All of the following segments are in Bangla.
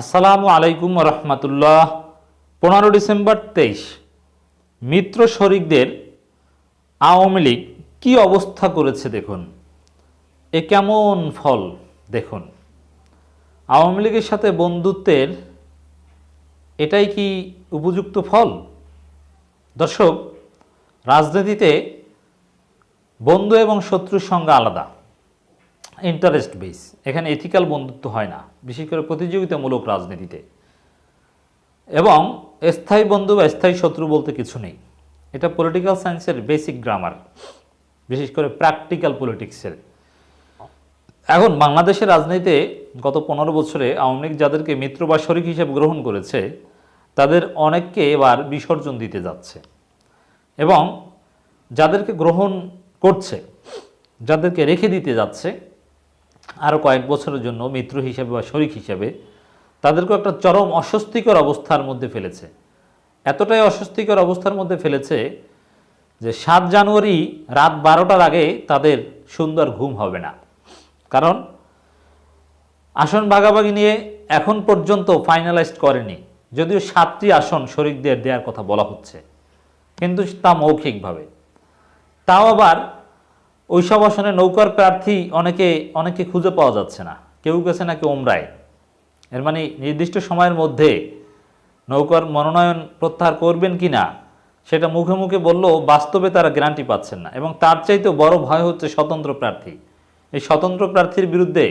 আসসালামু আলাইকুম রহমতুল্লাহ। পনেরো ডিসেম্বর তেইশ। মিত্র শরিকদের আওয়ামী লীগ কী অবস্থা করেছে দেখুন। এ কেমন ফল দেখুন। আওয়ামী লীগের সাথে বন্ধুত্বের এটাই কি উপযুক্ত ফল? দর্শক, রাজনীতিতে বন্ধু এবং শত্রুর সঙ্গে আলাদা। ইন্টারেস্ট বেস এখানে এথিক্যাল বন্ধুত্ব হয় না, বিশেষ করে প্রতিযোগিতামূলক রাজনীতিতে। এবং স্থায়ী বন্ধু বা স্থায়ী শত্রু বলতে কিছু নেই। এটা পলিটিক্যাল সায়েন্সের বেসিক গ্রামার বিশেষ করে প্র্যাকটিক্যাল পলিটিক্সের এখন বাংলাদেশের রাজনীতিতে গত পনেরো বছরে আওয়ামী লীগ যাদেরকে মিত্র বা শরিক হিসেবে গ্রহণ করেছে, তাদের অনেককে এবার বিসর্জন দিতে যাচ্ছে। এবং যাদেরকে গ্রহণ করছে, যাদেরকে রেখে দিতে যাচ্ছে আরও কয়েক বছরের জন্য মিত্র হিসেবে বা শরিক হিসেবে তাদেরকে একটা চরম অস্বস্তিকর অবস্থার মধ্যে ফেলেছে। এতটাই অস্বস্তিকর অবস্থার মধ্যে ফেলেছে যে সাত জানুয়ারি রাত বারোটার আগে তাদের সুন্দর ঘুম হবে না। কারণ আসন ভাগাভাগি নিয়ে এখন পর্যন্ত ফাইনালাইজড করেনি। যদিও সাতটি আসন শরিকদের দেওয়ার কথা বলা হচ্ছে। কিন্তু তা মৌখিকভাবে। তাও আবার ওইসব আসনে নৌকার প্রার্থী অনেকে অনেকে খুঁজে পাওয়া যাচ্ছে না। কেউ গেছে নাকি ওমরায় এর মানে নির্দিষ্ট সময়ের মধ্যে নৌকার মনোনয়ন প্রত্যাহার করবেন কি না, সেটা মুখে মুখে বললেও বাস্তবে তারা গ্যারান্টি পাচ্ছেন না। এবং তার চাইতেও বড় ভয় হচ্ছে স্বতন্ত্র প্রার্থী। এই স্বতন্ত্র প্রার্থীর বিরুদ্ধে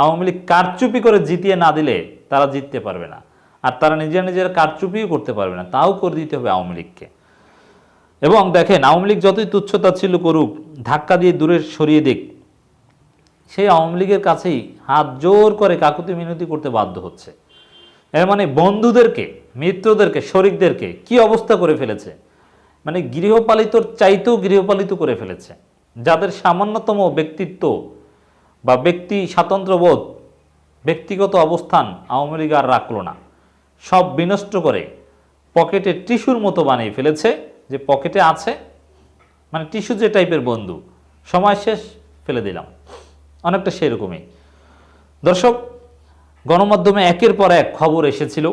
আওয়ামী লীগ কারচুপি করে জিতিয়ে না দিলে তারা জিততে পারবে না। আর তারা নিজেরা নিজেরা কারচুপিও করতে পারবে না। তাও করে দিতে হবে আওয়ামী লীগকে। এবং দেখেন, আওয়ামী লীগ যতই তুচ্ছতা ছিল করুক, ধাক্কা দিয়ে দূরে সরিয়ে দিক, সেই আওয়ামী লীগের কাছেই হাত জোর করে কাকুতি মিনতি করতে বাধ্য হচ্ছে। এর মানে বন্ধুদেরকে, মিত্রদেরকে, শরিকদেরকে কি অবস্থা করে ফেলেছে? মানে গৃহপালিতর চাইতেও গৃহপালিত করে ফেলেছে। যাদের সামান্যতম ব্যক্তিত্ব বা ব্যক্তি স্বাতন্ত্র্যবোধ, ব্যক্তিগত অবস্থান আওয়ামী লীগ আর রাখল না। সব বিনষ্ট করে পকেটে টিস্যুর মতো বানিয়ে ফেলেছে। যে পকেটে আছে মানে টিস্যু যে টাইপের বন্ধু সময় শেষ, ফেলে দিলাম। অনেকটা সেরকমই দর্শক, গণমাধ্যমে একের পর এক খবর এসেছিল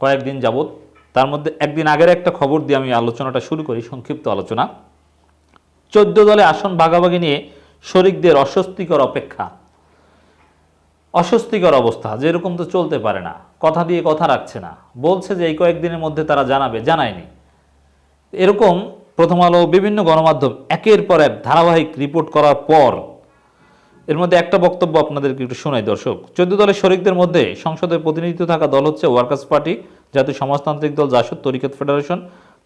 কয়েকদিন যাবৎ। তার মধ্যে একদিন আগের একটা খবর দিয়ে আমি আলোচনাটা শুরু করি, সংক্ষিপ্ত আলোচনা। চোদ্দ দলে আসন ভাগাভাগি নিয়ে শরিকদের অস্বস্তিকর অপেক্ষা। অস্বস্তিকর অবস্থা, যেরকম তো চলতে পারে না। কথা দিয়ে কথা রাখছে না। বলছে যে এই কয়েকদিনের মধ্যে তারা জানাবে, জানায়নি। এরকম প্রথম আলো বিভিন্ন গণমাধ্যম একের পর এক ধারাবাহিক রিপোর্ট করার পর এর মধ্যে একটা বক্তব্য আপনাদেরকে একটু শোনাই, দর্শক। চোদ্দ দলের শরিকদের মধ্যে সংসদে প্রতিনিধিত্ব থাকা দল হচ্ছে ওয়ার্কার্স পার্টি, জাতীয় সমাজতান্ত্রিক দল জাসদ, তরিকত ফেডারেশন,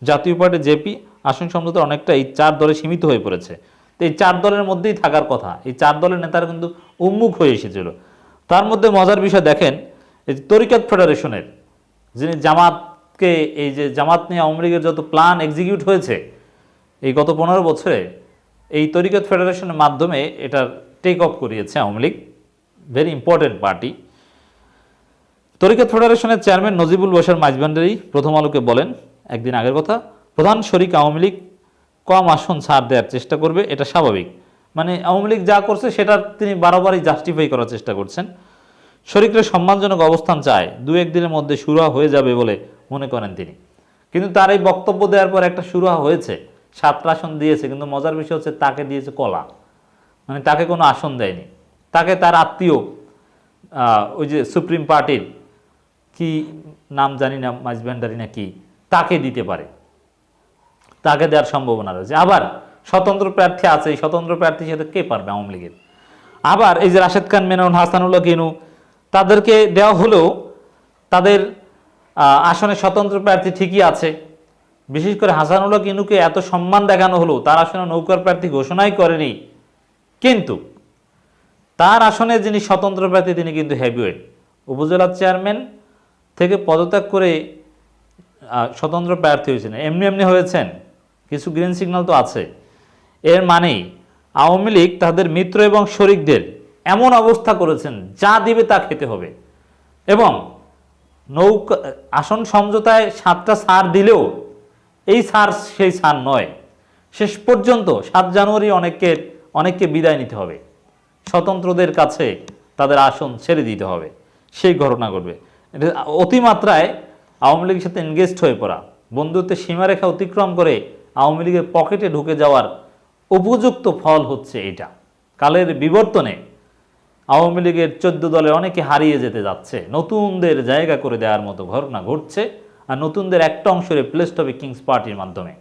জাতীয় পার্টি জেপি আসন সমঝোতা অনেকটা এই চার দলে সীমিত হয়ে পড়েছে। তো এই চার দলের মধ্যেই থাকার কথা, এই চার দলের নেতারা কিন্তু উন্মুখ হয়ে এসেছিল। তার মধ্যে মজার বিষয় দেখেন, এই তরিকত ফেডারেশনের যিনি জামাতকে এই যে জামাত নিয়ে আওয়ামী লীগের যত প্ল্যান এক্সিকিউট হয়েছে, এই গত পনেরো বছরে এই তরিকত ফেডারেশনের মাধ্যমে এটার টেক অফ করিয়েছে Awami League very important party Tariqat ফেডারেশনের চেয়ারম্যান নজিবুল বসার মাঝবান্ডারি প্রথম আলোকে বলেন, একদিন আগের কথা, প্রধান শরিক আওয়ামী লীগ কম আসন ছাড় দেওয়ার চেষ্টা করবে, এটা স্বাভাবিক। মানে আওয়ামী লীগ যা করছে সেটা তিনি বারবারই জাস্টিফাই করার চেষ্টা করছেন। শরিকরা সম্মানজনক অবস্থান চায় দু একদিনের মধ্যে শুরু হয়ে যাবে বলে মনে করেন তিনি। কিন্তু তার এই বক্তব্য দেওয়ার পর একটা শুরু হয়েছে সাতটা আসন দিয়েছে, কিন্তু মজার বিষয় হচ্ছে তাকে দিয়েছে কলা। মানে তাকে কোনো আসন দেয়নি। তাকে তার আত্মীয় ওই যে সুপ্রিম পার্টির কি নাম জানি না মাঝভান্ডারি না কি, তাকে দিতে পারে। তাকে দেওয়ার সম্ভাবনা রয়েছে। আবার স্বতন্ত্র প্রার্থী আছে, এই স্বতন্ত্র প্রার্থীর সাথে কে পারবে আওয়ামী লীগের? আবার এই যে রাশেদ খান, মেনন হাসানুল্লাহ কিনু, তাদেরকে দেওয়া হলেও তাদের আসনে স্বতন্ত্র প্রার্থী ঠিকই আছে। বিশেষ করে হাসানুল্লাহ কিনুকে এত সম্মান দেখানো হলো, তার আসনে নৌকার প্রার্থী ঘোষণাই করেনি। কিন্তু তার আসনে যিনি স্বতন্ত্র প্রার্থী, তিনি কিন্তু হেভিওয়েট। উপজেলার চেয়ারম্যান থেকে পদত্যাগ করে স্বতন্ত্র প্রার্থী হয়েছেন। এমনি এমনি হয়েছেন। কিছু গ্রিন সিগন্যাল তো আছে। এর মানেই আওয়ামী লীগ তাদের মিত্র এবং শরিকদের এমন অবস্থা করেছেন, যা দিবে তা খেতে হবে। এবং নৌকা, আসন সমঝোতায় সাতটা সার দিলেও এই সার সেই সার নয়। শেষ পর্যন্ত সাত জানুয়ারি অনেককে অনেককে বিদায় নিতে হবে। স্বতন্ত্রদের কাছে তাদের আসন ছেড়ে দিতে হবে। সেই ঘটনা ঘটবে। অতিমাত্রায় আওয়ামী লীগের সাথে এনগেজড হয়ে পড়া। বন্ধুত্বের সীমারেখা অতিক্রম করে আওয়ামী লীগের পকেটে ঢুকে যাওয়ার উপযুক্ত ফল হচ্ছে এটা। কালের বিবর্তনে আওয়ামী লীগের চোদ্দ দলে অনেকে হারিয়ে যেতে যাচ্ছে। নতুনদের জায়গা করে দেওয়ার মতো ঘটনা ঘটছে আর নতুনদের একটা অংশ রিপ্লেসড হবে কিংস পার্টির মাধ্যমে।